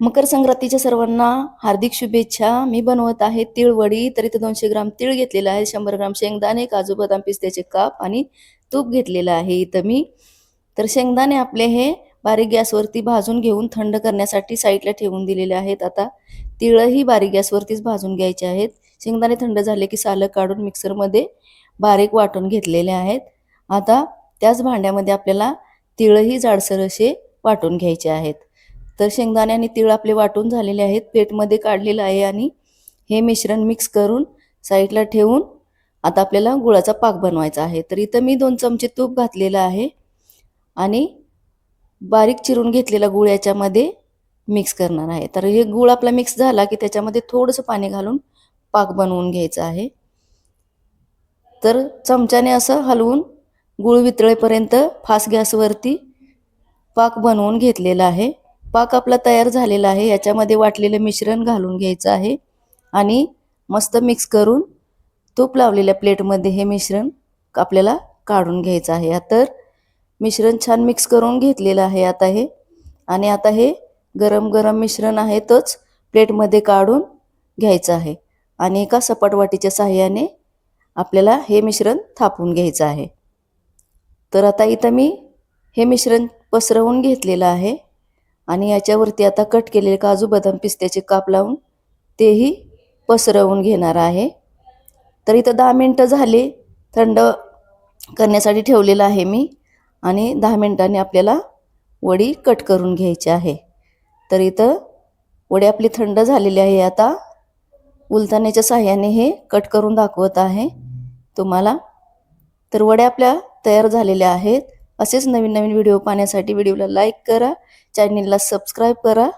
मकर संक्रांतीच्या सर्वांना हार्दिक शुभेच्छा. मी बनवत आहे तिळवडी तर इथे दोनशे ग्राम तीळ घेतलेला आहे. शंभर ग्राम शेंगदाणे काजू बदाम पिस्त्याचे काप आणि तूप घेतलेलं आहे इथं मी. तर शेंगदाणे आपले हे बारीक गॅसवरती भाजून घेऊन थंड करण्यासाठी साईडला ठेवून दिलेले आहेत. आता तिळही बारीक गॅसवरतीच भाजून घ्यायचे आहेत. शेंगदाणे थंड झाले की सालं काढून मिक्सरमध्ये बारीक वाटून घेतलेले आहेत. आता त्याच भांड्यामध्ये आपल्याला तिळही जाडसर असे वाटून घ्यायचे आहेत. तर शेंगदाणे आणि तीळ आपले वाटून झालेले आहेत. प्लेटमध्ये काढलेलं आहे आणि हे मिश्रण मिक्स करून साईडला ठेवून आता आपल्याला गुळाचा पाक बनवायचा आहे. तर इथं मी दोन चमचे तूप घातलेलं आहे आणि बारीक चिरून घेतलेला गुळ याच्यामध्ये मिक्स करणार आहे. तर हे गुळ आपला मिक्स झाला की त्याच्यामध्ये थोडंसं पाणी घालून पाक बनवून घ्यायचा आहे. तर चमच्याने असं हलवून गुळ वितळेपर्यंत फास्ट गॅसवरती पाक बनवून घेतलेला आहे. पाक आपला तयार झालेला आहे. याच्यामध्ये वाटलेलं मिश्रण घालून घ्यायचं आहे. आणि मस्त मिक्स करून तूप लावलेल्या प्लेटमध्ये हे मिश्रण आपल्याला काढून घ्यायचं आहे. तर मिश्रण छान मिक्स करून घेतलेलं आहे आता हे. आणि आता हे गरम गरम मिश्रण आहे तोच प्लेटमध्ये काढून घ्यायचं आहे. आणि एका सपाट वाटीच्या साह्याने आपल्याला हे मिश्रण थापून घ्यायचं आहे. तर आता इथं मी हे मिश्रण पसरवून घेतलेलं आहे. आणि याच्यावरती आता कट केलेले काजू बदाम पिस्त्याचे काप लावून तेही पसरवून घेणार आहे. तर इथं दहा मिनटं झाले. थंड करण्यासाठी ठेवलेलं आहे मी. आणि दहा मिनटांनी आपल्याला वडी कट करून घ्यायची आहे. तर इथं वडी आपली थंड झालेली आहे. आता उलताण्याच्या साह्याने हे कट करून दाखवत आहे. तुम्हाला तर वड्या आपल्या तयार झालेल्या आहेत. असेच नवीन नवीन व्हिडिओ पाहण्यासाठी व्हिडिओला लाईक करा. चॅनेलला सबस्क्राईब करा.